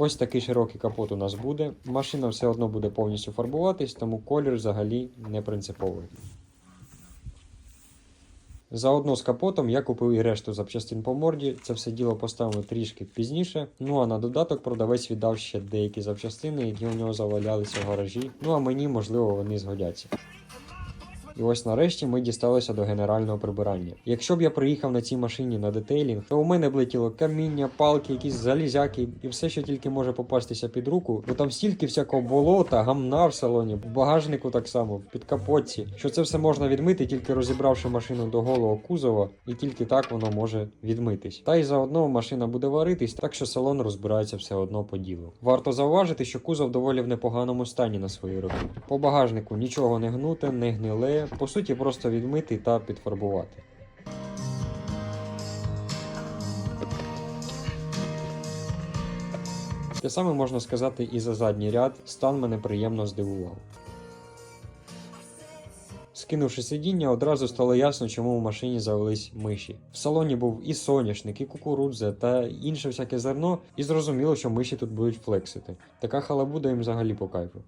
Ось такий широкий капот у нас буде. Машина все одно буде повністю фарбуватись, тому колір взагалі не принциповий. Заодно з капотом я купив і решту запчастин по морді. Це все діло поставимо трішки пізніше. Ну а на додаток продавець віддав ще деякі запчастини, які у нього завалялися в гаражі. Ну а мені, можливо, вони згодяться. І ось нарешті ми дісталися до генерального прибирання. Якщо б я приїхав на цій машині на детейлінг, то у мене б летіло каміння, палки, якісь залізяки і все, що тільки може попастися під руку, бо там стільки всякого болота, гамна в салоні, в багажнику так само, в підкапотці, що це все можна відмити, тільки розібравши машину до голого кузова, і тільки так воно може відмитись. Та й заодно машина буде варитись, так що салон розбирається все одно по ділу. Варто зауважити, що кузов доволі в непоганому стані на свої роки. По багажнику нічого не гнуте, не гниле, по суті, просто відмити та підфарбувати. Те саме можна сказати і за задній ряд, стан мене приємно здивував. Скинувши сидіння, одразу стало ясно, чому в машині завелись миші. В салоні був і соняшник, і кукурудза та інше всяке зерно, і зрозуміло, що миші тут будуть флексити. Така халабуда їм взагалі по кайфу.